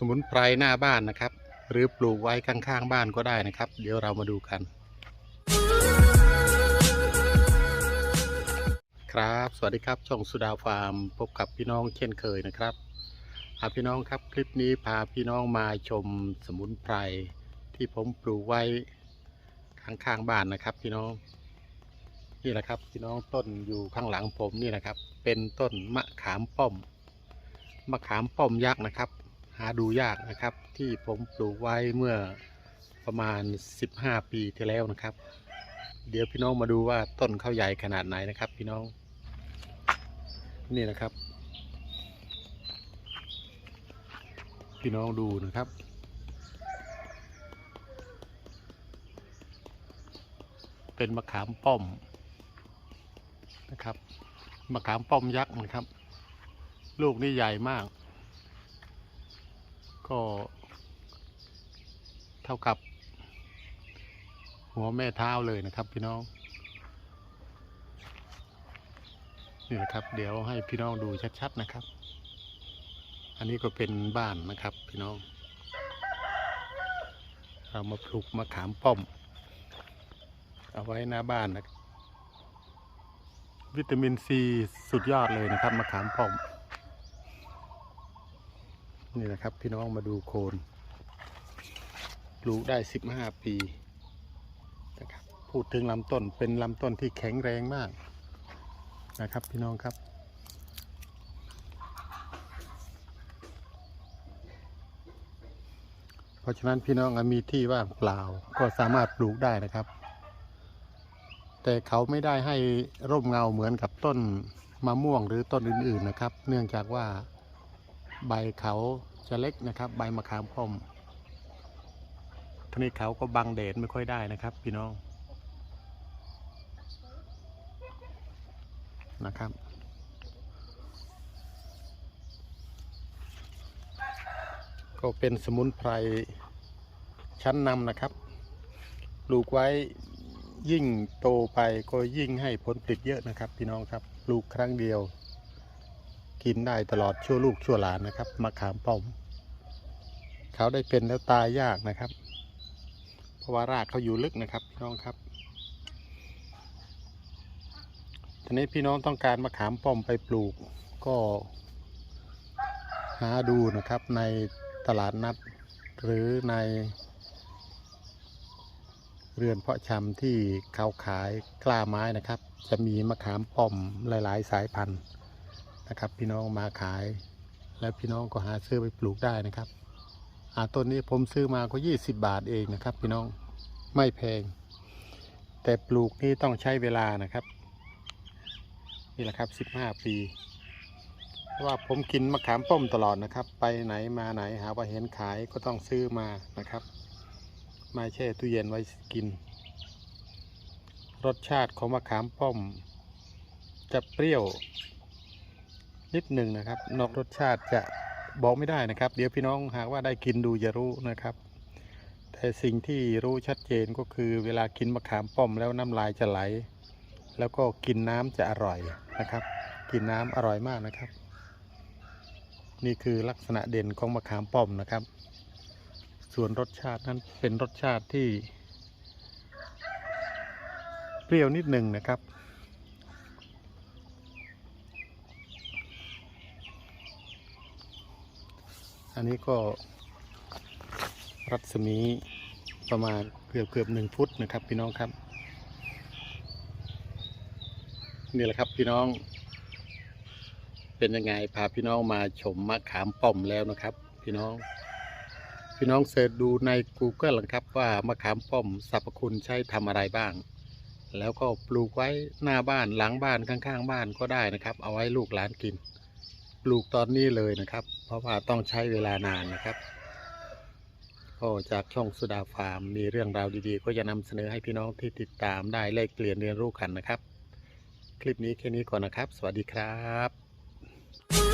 สมุนไพรหน้าบ้านนะครับ หรือปลูกไว้ข้างๆบ้านก็ได้นะครับ เดี๋ยวเรามาดูกัน ครับ สวัสดีครับช่องสุดาฟาร์ม พบกับพี่น้องเช่นเคยนะครับอาพี่น้องครับคลิปนี้พาพี่น้องมาชมสมุนไพรที่ผมปลูกไว้ข้างๆบ้านนะครับ พี่น้องนี่แหละครับพี่น้องต้นอยู่ข้างหลังผมนี่นะครับ เป็นต้นมะขามป้อม มะขามป้อมยักษ์นะครับ หาดูยากนะครับ ที่ผมปลูกไว้เมื่อประมาณ 15 ปีที่แล้วนะครับ เดี๋ยวพี่น้องมาดูว่าต้นเขาใหญ่ขนาดไหนนะครับ พี่น้อง นี่นะครับ พี่น้องดูนะครับเป็นมะขามป้อมนะครับ มะขามป้อมยักษ์นะครับ ลูกนี่ใหญ่มาก ก็เท่ากับ หัวแม่เท้าเลยนะครับพี่น้อง นี่นะครับ เดี๋ยวให้พี่น้องดูชัดๆนะครับ อันนี้ก็เป็นบ้านนะครับพี่น้อง เรามาปลูกมะขามป้อม เอาไว้หน้าบ้านนะวิตามินซีสุดยอดเลยนะครับมะขามป้อม นี่นะครับ พี่น้องมาดูโคนปลูกได้ 15 ปีนะครับพูดถึงลำต้นเป็นลำต้นที่แข็งแรงมากนะครับ พี่น้องครับ เพราะฉะนั้นพี่น้องมีที่ว่างเปล่าก็สามารถปลูกได้นะครับ แต่เขาไม่ได้ให้ร่มเงาเหมือนกับต้นมะม่วงหรือต้นอื่น ๆนะครับ เนื่องจากว่า ใบเขาจะเล็กนะครับ ใบมะขามป้อมทีนี้เขาก็บังแดดไม่ค่อยได้นะครับ พี่น้องนะครับก็เป็นสมุนไพรชั้นนำนะครับ ปลูกไว้ยิ่งโตไปก็ยิ่งให้ผลผลิตเยอะนะครับ พี่น้องครับ ปลูกครั้งเดียว กินได้ตลอดชั่วลูกชั่วหลานนะครับมะขามป้อม เขาได้เป็นแล้วตายยากนะครับ เพราะว่ารากเขาอยู่ลึกนะครับพี่น้องครับทีนี้พี่น้องต้องการมะขามป้อมไปปลูกก็หาดูนะครับในตลาดนัดหรือใน เรือนเพาะชำที่เขาขายกล้าไม้นะครับ จะมีมะขามป้อมหลาย ๆ สายพันธุ์ นะครับ พี่น้องมาขาย แล้วพี่น้องก็หาซื้อไปปลูกได้นะครับอาต้นนี้ผมซื้อมาก็ 20 บาทเองนะครับ พี่น้องไม่แพง แต่ปลูกนี่ต้องใช้เวลานะครับ นี่แหละครับ 15 ปีเพราะว่าผมกินมะขามป้อมตลอดนะครับ ไปไหนมาไหนหาว่าเห็นขายก็ต้องซื้อมานะครับ มาแช่ตู้เย็นไว้กิน รสชาติของมะขามป้อม จะเปรี้ยว นิดหนึ่งนะครับ นอกรสชาติจะบอกไม่ได้นะครับ เดี๋ยวพี่น้องหากว่าได้กินดูจะรู้นะครับ แต่สิ่งที่รู้ชัดเจนก็คือเวลากินมะขามป้อมแล้วน้ำลายจะไหล แล้วก็กินน้ำจะอร่อยนะครับ กินน้ำอร่อยมากนะครับ นี่คือลักษณะเด่นของมะขามป้อมนะครับ ส่วนรสชาตินั้นเป็นรสชาติที่ เปรี้ยวนิดหนึ่งนะครับ อันนี้ก็รัศมีประมาณเกือบเกือบหนึ่งฟุตนะครับ พี่น้องครับนี่แหละครับพี่น้อง เป็นยังไงพาพี่น้องมาชมมะขามป้อมแล้วนะครับ พี่น้อง พี่น้องเสิร์ชดูใน Google นะครับว่ามะขามป้อมสรรพคุณใช้ทำอะไรบ้าง แล้วก็ปลูกไว้หน้าบ้านหลังบ้านข้างๆ บ้านก็ได้นะครับ เอาไว้ลูกหลานกิน ลูกตอนนี้เลยนะครับ เพราะว่าต้องใช้เวลานานนะครับก็จากช่องสุดาฟาร์มมีเรื่องราวดีๆ ก็จะนำเสนอให้พี่น้องที่ติดตามได้แลกเปลี่ยนเรียนรู้กันนะครับ คลิปนี้แค่นี้ก่อนนะครับ สวัสดีครับ